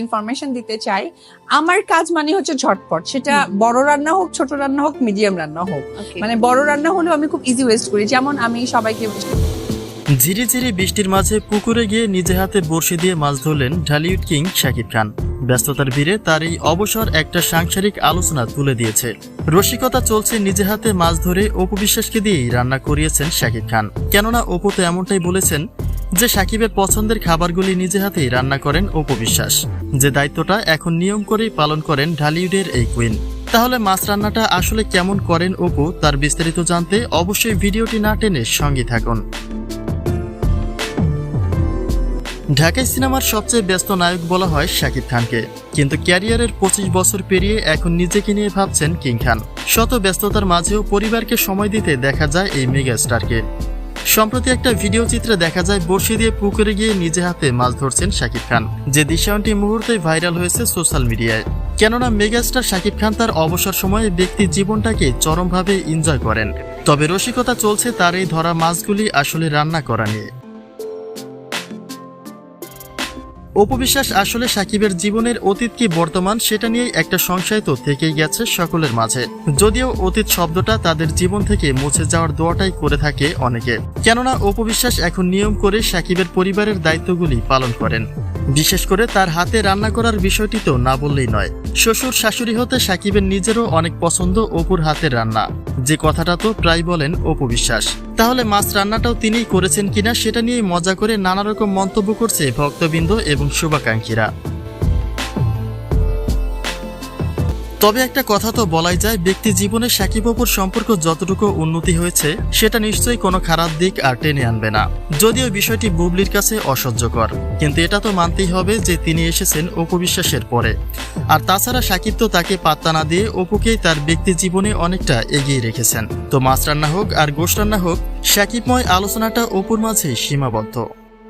Information দিতে চাই আমার কাজ মানে হচ্ছে ঝটপট। সেটা বড় রান্না হোক ছোট রান্না হোক মিডিয়াম রান্না হোক। মানে বড় রান্না হলেও আমি খুব ইজি ওয়েস্ট করি। যেমন আমি সবাইকে ঝিরি ঝিরি বৃষ্টির মাঝে পুকুরে গিয়ে নিজে হাতে বড়শি দিয়ে মাছ ধরলেন ঢালিউড কিং শাকিব খান। ব্যস্ততার ভিড়ে তার এই অবসর একটা সাংসারিক আলোচনা তুলে দিয়েছে। রসিকতা চলছে নিজে হাতে মাছ ধরে অপু বিশ্বাসকে দিয়েই রান্না করিয়েছেন শাকিব খান। কেননা অপু তো এমনটাই বলেছেন যে সাকিবের পছন্দের খাবারগুলি নিজে হাতেই রান্না করেন অপু বিশ্বাস। যে দায়িত্বটা এখন নিয়ম করেই পালন করেন ঢালিউডের এই কুইন তাহলে মাছ রান্নাটা আসলে কেমন করেন অপু, তার বিস্তারিত জানতে অবশ্যই ভিডিওটি না টেনে সঙ্গে থাকুন। ঢাকাই সিনেমার সবচেয়ে ব্যস্ত নায়ক বলা হয় শাকিব খানকে। কিন্তু ক্যারিয়ারের পঁচিশ বছর পেরিয়ে এখন নিজেকে নিয়ে ভাবছেন কিং খান। শত ব্যস্ততার মাঝেও পরিবারকে সময় দিতে দেখা যায় এই মেগা স্টারকে সম্প্রতি একটা ভিডিও চিত্রে দেখা যায় বর্ষি দিয়ে পুকুরে গিয়ে নিজে হাতে মাছ ধরছেন শাকিব খান। যে দৃশ্যায়নটি মুহূর্তে ভাইরাল হয়েছে সোশ্যাল মিডিয়ায়। কেননা মেগাস্টার শাকিব খান তার অবসর সময়ে ব্যক্তি জীবনটাকে চরমভাবে এনজয় করেন। তবে রসিকতা চলছে তার এই ধরা মাছগুলি আসলে রান্না করা নিয়ে। অপবিশ্বাস আসলে সাকিবের জীবনের অতীত কি বর্তমান সেটা নিয়েই একটা সংশয় তো থেকেই গেছে সকলের মাঝে। যদিও অতীত শব্দটা তাদের জীবন থেকে মুছে যাওয়ার দোয়াটাই করে থাকে অনেকে। কেননা অপবিশ্বাস এখন নিয়ম করে সাকিবের পরিবারের দায়িত্বগুলি পালন করেন। বিশেষ করে তার হাতে রান্না করার বিষয়টি তো না বললেই নয়। শ্বশুর শাশুড়ি হতে সাকিবের নিজেরও অনেক পছন্দ অপুর হাতের রান্না। যে কথাটা তো প্রায় বলেন অপু বিশ্বাস। তাহলে মাছ রান্নাটাও তিনিই করেছেন কিনা সেটা নিয়ে মজা করে নানা রকম মন্তব্য করছে ভক্তবৃন্দ এবং শুভাকাঙ্ক্ষীরা। তবে একটা কথা তো বলাই যায়, ব্যক্তি জীবনে সাকিব অপুর সম্পর্ক যতটুকু উন্নতি হয়েছে, সেটা নিশ্চয়ই কোনো খারাপ দিক আর টেনে আনবে না। যদিও বিষয়টি বুবলির কাছে অসহ্যকর, কিন্তু এটা তো মানতেই হবে যে তিনি এসেছেন অপু বিশ্বাসের পরে। আর তাছাড়া সাকিব তো তাকে পাত্তা না দিয়ে অপুকেই তার ব্যক্তি জীবনে অনেকটা এগিয়ে রেখেছেন। তো মাছ রান্না হোক আর গোশ রান্না হোক, সাকিবময় আলোচনাটা অপুর মাঝে সীমাবদ্ধ।